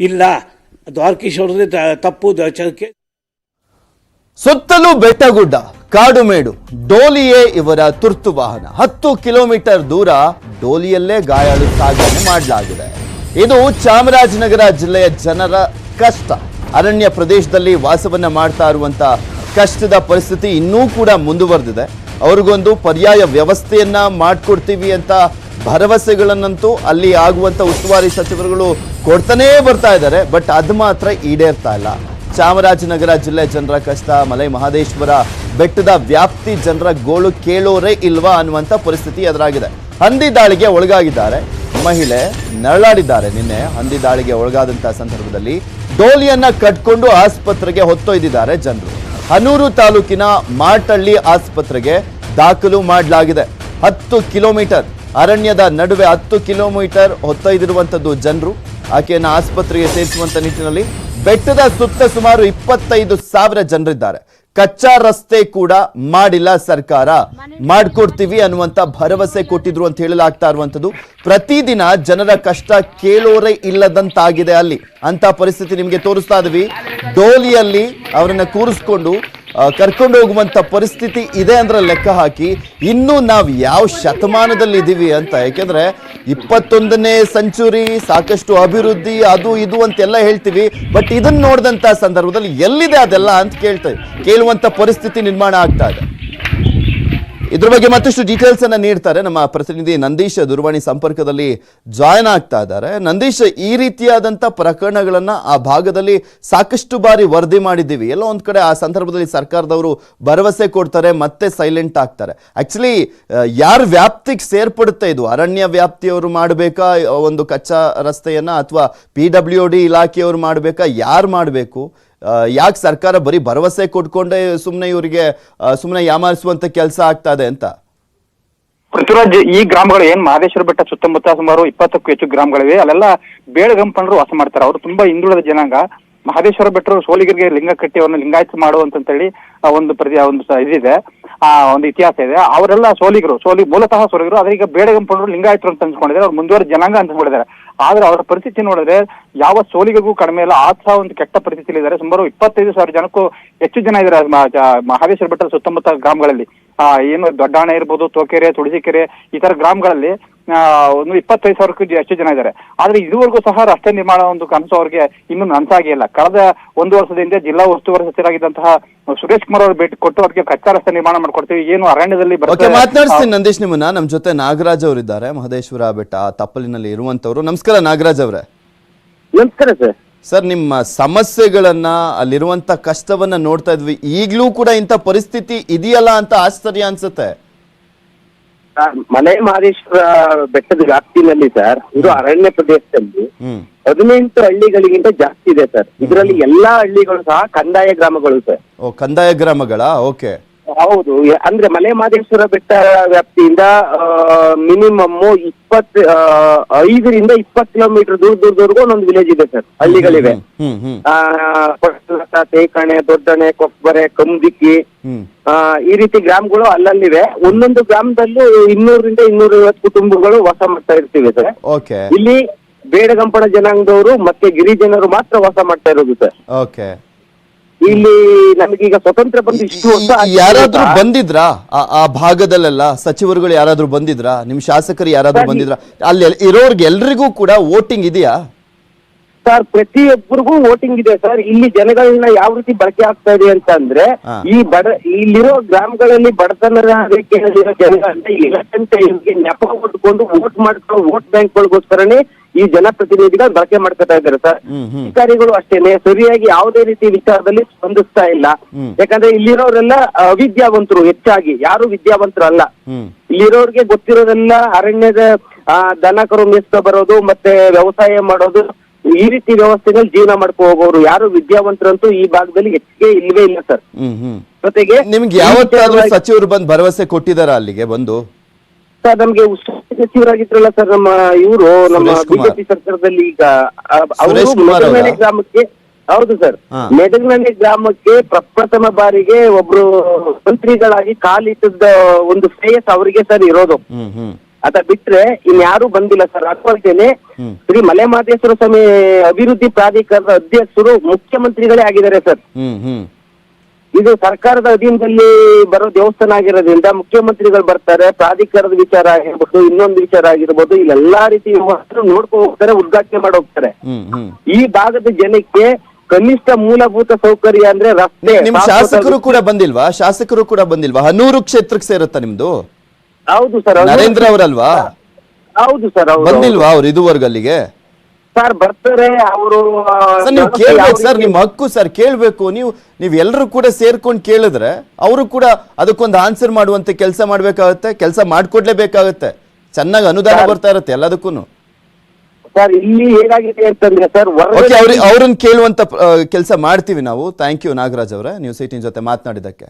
ಇಲ್ಲ. ದ್ವಾರಕೀಶ್ ತಪ್ಪು ದ- ಚ- ಕೆ- ಸುತ್ತಲೂ ಬೆಟ್ಟಗುಡ್ಡ ಕಾಡು ಮೇಡು ಡೋಲಿಯೇ ಇವರ ತುರ್ತು ವಾಹನ. ಹತ್ತು ಕಿಲೋಮೀಟರ್ ದೂರ ಡೋಲಿಯಲ್ಲೇ ಗಾಯಾಳು ಸಾಗಣೆ ಮಾಡಲಾಗಿದೆ. ಇದು ಚಾಮರಾಜನಗರ ಜಿಲ್ಲೆಯ ಜನರ ಕಷ್ಟ. ಅರಣ್ಯ ಪ್ರದೇಶದಲ್ಲಿ ವಾಸವನ್ನ ಮಾಡ್ತಾ ಇರುವಂತ ಕಷ್ಟದ ಪರಿಸ್ಥಿತಿ ಇನ್ನೂ ಕೂಡ ಮುಂದುವರೆದಿದೆ. ಅವ್ರಿಗೊಂದು ಪರ್ಯಾಯ ವ್ಯವಸ್ಥೆಯನ್ನ ಮಾಡಿಕೊಡ್ತೀವಿ ಅಂತ ಭರವಸೆಗಳನ್ನಂತೂ ಅಲ್ಲಿ ಆಗುವಂತ ಉಸ್ತುವಾರಿ ಸಚಿವರುಗಳು ಕೊಡ್ತಾನೇ ಬರ್ತಾ ಇದ್ದಾರೆ ಬಟ್ ಅದು ಮಾತ್ರ ಈಡೇರ್ತಾ ಇಲ್ಲ. ಚಾಮರಾಜನಗರ ಜಿಲ್ಲೆ ಜನರ ಕಷ್ಟ, ಮಲೈ ಮಹದೇಶ್ವರ ಬೆಟ್ಟದ ವ್ಯಾಪ್ತಿ ಜನರ ಗೋಳು ಕೇಳೋರೇ ಇಲ್ವಾ ಅನ್ನುವಂಥ ಪರಿಸ್ಥಿತಿ ಎದುರಾಗಿದೆ. ಹಂದಿ ದಾಳಿಗೆ ಒಳಗಾಗಿದ್ದಾರೆ, ಮಹಿಳೆ ನರಳಾಡಿದ್ದಾರೆ ನಿನ್ನೆ. ಹಂದಿ ದಾಳಿಗೆ ಒಳಗಾದಂಥ ಸಂದರ್ಭದಲ್ಲಿ ಡೋಲಿಯನ್ನ ಕಟ್ಕೊಂಡು ಆಸ್ಪತ್ರೆಗೆ ಹೊತ್ತೊಯ್ದಿದ್ದಾರೆ ಜನರು. ಹನೂರು ತಾಲೂಕಿನ ಮಾಟಳ್ಳಿ ಆಸ್ಪತ್ರೆಗೆ ದಾಖಲು ಮಾಡಲಾಗಿದೆ. ಹತ್ತು ಕಿಲೋಮೀಟರ್, ಅರಣ್ಯದ ನಡುವೆ ಹತ್ತು ಕಿಲೋಮೀಟರ್ ಹೊತ್ತೊಯ್ದಿರುವಂಥದ್ದು ಜನರು. ಆಕೆಯನ್ನು ಆಸ್ಪತ್ರೆಗೆ ಸೇರಿಸುವಂತ ನಿಟ್ಟಿನಲ್ಲಿ ಬೆಟ್ಟದ ಸುತ್ತ ಸುಮಾರು ಇಪ್ಪತ್ತೈದು ಸಾವಿರ ಜನರಿದ್ದಾರೆ. ಕಚ್ಚಾ ರಸ್ತೆ ಕೂಡ ಮಾಡಿಲ್ಲ ಸರ್ಕಾರ. ಮಾಡ್ಕೊಡ್ತೀವಿ ಅನ್ನುವಂತ ಭರವಸೆ ಕೊಟ್ಟಿದ್ರು ಅಂತ ಹೇಳಲಾಗ್ತಾ ಇರುವಂತದ್ದು. ಪ್ರತಿದಿನ ಜನರ ಕಷ್ಟ ಕೇಳೋರೇ ಇಲ್ಲದಂತಾಗಿದೆ ಅಲ್ಲಿ. ಅಂತ ಪರಿಸ್ಥಿತಿ ನಿಮಗೆ ತೋರಿಸ್ತಾ ಇದ್ವಿ ಡೋಲಿಯಲ್ಲಿ ಅವರನ್ನ ಕೂರಿಸ್ಕೊಂಡು ಕರ್ಕೊಂಡು ಹೋಗುವಂತ ಪರಿಸ್ಥಿತಿ ಇದೆ ಅಂದ್ರೆ ಲೆಕ್ಕ ಹಾಕಿ ಇನ್ನು ನಾವು ಯಾವ ಶತಮಾನದಲ್ಲಿ ಇದ್ದೀವಿ ಅಂತ. ಯಾಕೆಂದ್ರೆ ಇಪ್ಪತ್ತೊಂದನೇ ಸೆಂಚುರಿ ಸಾಕಷ್ಟು ಅಭಿವೃದ್ಧಿ, ಅದು ಇದು ಅಂತೆಲ್ಲ ಹೇಳ್ತೀವಿ. ಬಟ್ ಇದನ್ನ ನೋಡಿದಂತ ಸಂದರ್ಭದಲ್ಲಿ ಎಲ್ಲಿದೆ ಅದೆಲ್ಲ ಅಂತ ಕೇಳ್ತೇವೆ ಕೇಳುವಂತ ಪರಿಸ್ಥಿತಿ ನಿರ್ಮಾಣ ಆಗ್ತಾ ಇದೆ. ಇದ್ರ ಬಗ್ಗೆ ಮತ್ತಷ್ಟು ಡೀಟೇಲ್ಸ್ ಅನ್ನ ನೀಡ್ತಾರೆ. ನಮ್ಮ ಪ್ರತಿನಿಧಿ ನಂದೀಶ್ ದೂರವಾಣಿ ಸಂಪರ್ಕದಲ್ಲಿ ಜಾಯ್ನ್ ಆಗ್ತಾ ಇದ್ದಾರೆ. ನಂದೀಶ್, ಈ ರೀತಿಯಾದಂತ ಪ್ರಕರಣಗಳನ್ನ ಆ ಭಾಗದಲ್ಲಿ ಸಾಕಷ್ಟು ಬಾರಿ ವರದಿ ಮಾಡಿದ್ದೀವಿ. ಎಲ್ಲೋ ಒಂದ್ ಕಡೆ ಆ ಸಂದರ್ಭದಲ್ಲಿ ಸರ್ಕಾರದವರು ಭರವಸೆ ಕೊಡ್ತಾರೆ, ಮತ್ತೆ ಸೈಲೆಂಟ್ ಆಗ್ತಾರೆ. ಆಕ್ಚುಲಿ ಯಾರ ವ್ಯಾಪ್ತಿಗೆ ಸೇರ್ಪಡುತ್ತೆ ಇದು? ಅರಣ್ಯ ವ್ಯಾಪ್ತಿಯವರು ಮಾಡಬೇಕಾ? ಒಂದು ಕಚ್ಚಾ ರಸ್ತೆಯನ್ನ ಅಥವಾ ಪಿ ಡಬ್ಲ್ಯೂ ಡಿ ಇಲಾಖೆಯವರು ಮಾಡಬೇಕಾ? ಯಾರು ಮಾಡಬೇಕು? ಯಾಕೆ ಸರ್ಕಾರ ಬರೀ ಭರವಸೆ ಕೊಟ್ಕೊಂಡೇ ಸುಮ್ಮನೆ ಇವರಿಗೆ ಸುಮ್ಮನೆ ಯಾಮಾರಿಸುವಂತ ಕೆಲಸ ಆಗ್ತಾ ಇದೆ ಅಂತ? ಪೃಥ್ವಿರಾಜ್, ಈ ಗ್ರಾಮಗಳು ಏನ್ ಮಹದೇಶ್ವರ ಬೆಟ್ಟ ಸುತ್ತಮುತ್ತ ಸುಮಾರು ಇಪ್ಪತ್ತಕ್ಕೂ ಹೆಚ್ಚು ಗ್ರಾಮಗಳಿವೆ. ಅಲ್ಲೆಲ್ಲ ಬೇಳಗಂಪನರು ವಾಸ ಮಾಡ್ತಾರೆ. ಅವರು ತುಂಬಾ ಹಿಂದುಳಿದ ಜನಾಂಗ. ಮಹದೇಶ್ವರ ಬೆಟ್ಟರು ಸೋಲಿಗರಿಗೆ ಲಿಂಗ ಕಟ್ಟಿ ಅವ್ರನ್ನ ಲಿಂಗಾಯತ ಮಾಡುವಂತೇಳಿ ಆ, ಒಂದು ಪ್ರತಿ ಒಂದು ಇದಿದೆ. ಆ, ಒಂದು ಇತಿಹಾಸ ಇದೆ. ಅವರೆಲ್ಲ ಸೋಲಿಗರು. ಸೋಲಿ ಮೂಲತಃ ಸೋಲಿಗರು. ಆದ್ರೆ ಈಗ ಬೇಡಗಂಪನರು ಲಿಂಗಾಯತರು ಅಂತ ಅನ್ಸ್ಕೊಂಡಿದ್ದಾರೆ ಅವ್ರು ಮುಂದುವರೆದ ಜನಾಂಗ ಅಂತ ಅನ್ಸ್ಕೊಂಡಿದ್ದಾರೆ ಆದ್ರೆ ಅವರ ಪರಿಸ್ಥಿತಿ ನೋಡಿದ್ರೆ ಯಾವ ಸೋಲಿಗೂ ಕಡಿಮೆ ಇಲ್ಲ. ಆತ ಒಂದು ಕೆಟ್ಟ ಪರಿಸ್ಥಿತಿಯಲ್ಲಿ ಇದ್ದಾರೆ. ಸುಮಾರು ಇಪ್ಪತ್ತೈದು ಸಾವಿರ ಜನಕ್ಕೂ ಹೆಚ್ಚು ಜನ ಇದ್ದಾರೆ ಮಹಾವೇಶ್ವರ ಬೆಟ್ಟದ ಸುತ್ತಮುತ್ತ ಗ್ರಾಮಗಳಲ್ಲಿ. ಏನು ದೊಡ್ಡಾಣೆ ಇರ್ಬೋದು ತೋಕೆರೆ ತುಳಸಿಕೆರೆ ಈ ತರ ಗ್ರಾಮಗಳಲ್ಲಿ ಆ, ಒಂದು ಇಪ್ಪತ್ತೈದು ಸಾವಿರಕ್ಕೂ ಹೆಚ್ಚು ಜನ ಇದ್ದಾರೆ. ಆದ್ರೆ ಇದುವರೆಗೂ ಸಹ ರಸ್ತೆ ನಿರ್ಮಾಣ ಒಂದು ಕನಸು ಅವ್ರಿಗೆ ಇನ್ನೂ ನನಸಾಗೇ ಇಲ್ಲ. ಕಳೆದ ಒಂದು ವರ್ಷದಿಂದ ಜಿಲ್ಲಾ ಉಸ್ತುವಾರಿ ಸಚಿವರಾಗಿದ್ದಂತಹ ಸುರೇಶ್ ಕುಮಾರ್ ಅವರು ಭೇಟಿ ಕೊಟ್ಟು ಅವ್ರಿಗೆ ಕಚ್ಚಾ ರಸ್ತೆ ನಿರ್ಮಾಣ ಮಾಡ್ಕೊಡ್ತೀವಿ. ಏನು ಅರಣ್ಯದಲ್ಲಿ ಮಾತನಾಡಿಸ್ತೀನಿ ನಂದೀಶ್ ನಿಮ್ಮನ್ನ. ನಮ್ಮ ಜೊತೆ ನಾಗರಾಜ್ ಅವರಿದ್ದಾರೆ. ಮಹದೇಶ್ವರ ಬೆಟ್ಟ ತಪ್ಪಲಿನಲ್ಲಿ ಇರುವಂತವ್ರು ನಮಸ್ಕಾರ ನಾಗರಾಜ್ ಅವರೇ. ನಮಸ್ಕಾರ ಸರ್. ಸರ್ ನಿಮ್ಮ ಸಮಸ್ಯೆಗಳನ್ನ ಅಲ್ಲಿರುವಂತ ಕಷ್ಟವನ್ನ ನೋಡ್ತಾ ಇದ್ವಿ. ಈಗಲೂ ಕೂಡ ಇಂಥ ಪರಿಸ್ಥಿತಿ ಇದೆಯಲ್ಲ ಅಂತ ಆಶ್ಚರ್ಯ ಅನ್ಸುತ್ತೆ. ಮಲೆ ಮಹದೇಶ್ವರ ಬೆಟ್ಟದ ವ್ಯಾಪ್ತಿನಲ್ಲಿ ಸರ್ ಇದು ಅರಣ್ಯ ಪ್ರದೇಶದಲ್ಲಿ ಹದಿನೆಂಟು ಹಳ್ಳಿಗಳಿಗಿಂತ ಜಾಸ್ತಿ ಇದೆ ಸರ್. ಇದರಲ್ಲಿ ಎಲ್ಲಾ ಹಳ್ಳಿಗಳು ಸಹ ಕಂದಾಯ ಗ್ರಾಮಗಳು ಸರ್. ಓ ಕಂದಾಯ ಗ್ರಾಮಗಳ? ಓಕೆ. ಹೌದು. ಅಂದ್ರೆ ಮಲೆ ಮಹದೇಶ್ವರ ಬೆಟ್ಟ ವ್ಯಾಪ್ತಿಯಿಂದ ಮಿನಿಮಮ್ ಇಪ್ಪತ್ ಐದರಿಂದ ಇಪ್ಪತ್ತು ಕಿಲೋಮೀಟರ್ ದೂರ ದೂರದವರೆಗೂ ಒಂದೊಂದು ವಿಲೇಜ್ ಇದೆ ಸರ್. ಹಳ್ಳಿಗಳಿವೆ. ತೇಕಣೆ ದೊಡ್ಡಣೆ ಕೊಬ್ಬರೆ ಕಂದಿಕ್ಕಿ ಈ ರೀತಿ ಗ್ರಾಮಗಳು ಅಲ್ಲಲ್ಲಿವೆ. ಒಂದೊಂದು ಗ್ರಾಮದಲ್ಲೂ ಇನ್ನೂರರಿಂದ ಇನ್ನೂರ ಐವತ್ತು ಕುಟುಂಬಗಳು ವಾಸ ಮಾಡ್ತಾ ಇರ್ತೀವಿ ಸರ್. ಇಲ್ಲಿ ಬೇಡಗಂಪಣ ಜನಾಂಗದವರು ಮತ್ತೆ ಗಿರಿಜನರು ಮಾತ್ರ ವಾಸ ಮಾಡ್ತಾ ಇರೋದು ಸರ್. ಓಕೆ ಇಲ್ಲಿ ನಮಗೀಗ ಸ್ವತಂತ್ರ ಬಂದು ಇಷ್ಟು ವರ್ಷ ಆಗಿದೆ ಯಾರಾದ್ರೂ. ಬಂದಿದ್ರಾ? ಆ- ಆ ಭಾಗದಲ್ಲೆಲ್ಲ ಸಚಿವರುಗಳು ಯಾರಾದ್ರೂ ಬಂದಿದ್ರಾ? ನಿಮ್ ಶಾಸಕರು ಯಾರಾದ್ರೂ ಬಂದಿದ್ರಾ? ಅಲ್ಲಿ ಇರೋರ್ಗೆ ಎಲ್ರಿಗೂ ಕೂಡ ವೋಟಿಂಗ್ ಇದೆಯಾ? ಸರ್ ಪ್ರತಿಯೊಬ್ಬರಿಗೂ ವೋಟಿಂಗ್ ಇದೆ ಸರ್. ಇಲ್ಲಿ ಜನಗಳನ್ನ ಯಾವ ರೀತಿ ಬಳಕೆ ಆಗ್ತಾ ಇದೆ ಅಂತ ಅಂದ್ರೆ ಈ ಬಡ ಇಲ್ಲಿರೋ ಗ್ರಾಮಗಳಲ್ಲಿ ಬಡತನ ಎಲೆಕ್ಷನ್ ಟೈಮ್ಗೆ ನೆಪ ಕೊಟ್ಕೊಂಡು ವೋಟ್ ಮಾಡ್ಕೊಂಡು ವೋಟ್ ಬ್ಯಾಂಕ್ಗಳಿಗೋಸ್ಕರನೇ ಈ ಜನಪ್ರತಿನಿಧಿಗಳು ಬಳಕೆ ಮಾಡ್ಕೊತಾ ಇದ್ದಾರೆ ಸರ್. ಅಧಿಕಾರಿಗಳು ಅಷ್ಟೇನೆ. ಸರಿಯಾಗಿ ಯಾವುದೇ ರೀತಿ ವಿಚಾರದಲ್ಲಿ ಸ್ಪಂದಿಸ್ತಾ ಇಲ್ಲ. ಯಾಕಂದ್ರೆ ಇಲ್ಲಿರೋರೆಲ್ಲ ಅವಿದ್ಯಾವಂತರು ಹೆಚ್ಚಾಗಿ. ಯಾರು ವಿದ್ಯಾವಂತರು ಅಲ್ಲ. ಇಲ್ಲಿರೋರಿಗೆ ಗೊತ್ತಿರೋದೆಲ್ಲ ಅರಣ್ಯದ ಆ, ದನ ಕರು ಮೇಯಿಸ್ಕೊ ಬರೋದು ಮತ್ತೆ ವ್ಯವಸಾಯ ಮಾಡೋದು ಈ ರೀತಿ ವ್ಯವಸ್ಥೆಗಳು ಜೀವನ ಮಾಡ್ಕೊ ಹೋಗೋರು ಯಾರು ವಿದ್ಯಾವಂತರಂತೂ ಈ ಭಾಗದಲ್ಲಿ ಹೆಚ್ಚಿಗೆ ಇಲ್ವೇ ಇಲ್ಲ ಸರ್ ಜೊತೆಗೆ ನಿಮ್ಗೆ ಯಾವತ್ತಾದ್ರೂ ಸಚಿವರು ಬಂದು ಭರವಸೆ ಕೊಟ್ಟಿದಾರ ಅಲ್ಲಿಗೆ ಬಂದು ಸರ್ ನಮ್ಗೆ ಉಸ್ತುವಾರಿ ಸಚಿವರಾಗಿದ್ರಲ್ಲ ಸರ್ ನಮ್ಮ ಇವರು ನಮ್ಮ ಸುರೇಶ್ ಕುಮಾರ್. ಬಿಜೆಪಿ ಸರ್ಕಾರದಲ್ಲಿ ಈಗ ಅವರು ಸುರೇಶ್ ಕುಮಾರ್ ಅವರಾ? ಮೆದಗನಹಳ್ಳಿ ಗ್ರಾಮಕ್ಕೆ ಹೌದು ಸರ್ ಹಾ. ಗ್ರಾಮಕ್ಕೆ ಪ್ರಪ್ರಥಮ ಬಾರಿಗೆ ಒಬ್ರು ಮಂತ್ರಿಗಳಾಗಿ ಕಾಲಿಟ್ಟದ ಒಂದು ಶ್ರೇಯಸ್ ಅವರಿಗೆ ಸರ್ ಇರೋದು ಹ್ಮ್ ಹ್ಮ್ ಅದ ಬಿಟ್ರೆ ಇನ್ಯಾರು ಬಂದಿಲ್ಲ ಸರ್. ಅನ್ಕೊಳ್ತೇನೆ ಶ್ರೀ ಮಲೆ ಮಹದೇಶ್ವರ ಸ್ವಾಮಿ ಅಭಿವೃದ್ಧಿ ಪ್ರಾಧಿಕಾರದ ಅಧ್ಯಕ್ಷರು ಮುಖ್ಯಮಂತ್ರಿಗಳೇ ಆಗಿದ್ದಾರೆ ಸರ್. ಇದು ಸರ್ಕಾರದ ಅಧೀನದಲ್ಲಿ ಬರೋ ದೇವಸ್ಥಾನ ಆಗಿರೋದ್ರಿಂದ ಮುಖ್ಯಮಂತ್ರಿಗಳು ಬರ್ತಾರೆ. ಪ್ರಾಧಿಕಾರದ ವಿಚಾರ ಆಗಿರ್ಬೋದು ಇನ್ನೊಂದು ವಿಚಾರ ಆಗಿರ್ಬೋದು ಇಲ್ಲೆಲ್ಲಾ ರೀತಿ ನೋಡ್ಕೊ ಹೋಗ್ತಾರೆ ಉದ್ಘಾಟನೆ ಮಾಡಿ ಹೋಗ್ತಾರೆ. ಈ ಭಾಗದ ಜನಕ್ಕೆ ಕನಿಷ್ಠ ಮೂಲಭೂತ ಸೌಕರ್ಯ ಅಂದ್ರೆ ರಸ್ತೆ ಶಾಸಕರು ಕೂಡ ಬಂದಿಲ್ವಾ? ಶಾಸಕರು ಕೂಡ ಬಂದಿಲ್ವಾ? ಹನೂರು ಕ್ಷೇತ್ರಕ್ಕೆ ಸೇರುತ್ತಾ ನಿಮ್ದು? ಹೌದು ಸರ್ ಹೌದು. ನರೇಂದ್ರ ಅವರಲ್ವಾ? ಹೌದು ಸರ್ ಹೌದು. ಬಂದಿಲ್ವಾ ಅವ್ರು ಇದುವರೆಗೂ ಅಲ್ಲಿಗೆ ಸರ್ ಬರ್ತಾರೆ ಅವರು ಸರ್ ನೀವು ಕೇಳ್ಬೇಕು ಸರ್ ನಿಮ್ಮ ಹಕ್ಕು ಸರ್ ಕೇಳ್ಬೇಕು. ನೀವು ನೀವು ಎಲ್ಲರೂ ಕೂಡ ಸೇರ್ಕೊಂಡು ಕೇಳಿದ್ರೆ ಅವರು ಕೂಡ ಅದಕ್ಕೊಂದು ಆನ್ಸರ್ ಮಾಡುವಂತೆ ಕೆಲಸ ಮಾಡ್ಬೇಕಾಗತ್ತೆ ಕೆಲಸ ಮಾಡ್ಕೊಡ್ಲೇಬೇಕಾಗತ್ತೆ. ಚೆನ್ನಾಗಿ ಅನುದಾನ ಬರ್ತಾ ಇರುತ್ತೆ ಎಲ್ಲದಕ್ಕೂ ಸರ್ ಇಲ್ಲಿ ಹೇಗಾಗಿದೆ ಅಂತಂದ್ರೆ ಸರ್ ಓಕೆ ಹೊರಗಡೆ ಅವ್ರಿಗೆ ಅವ್ರನ್ನ ಕೇಳುವಂತ ಕೆಲಸ ಮಾಡ್ತೀವಿ ನಾವು. ಥ್ಯಾಂಕ್ ಯು ನಾಗರಾಜ್ ಅವರೇ ನೀವು ಸೀಟಿನ ಜೊತೆ ಮಾತನಾಡಿದ್ದಕ್ಕೆ.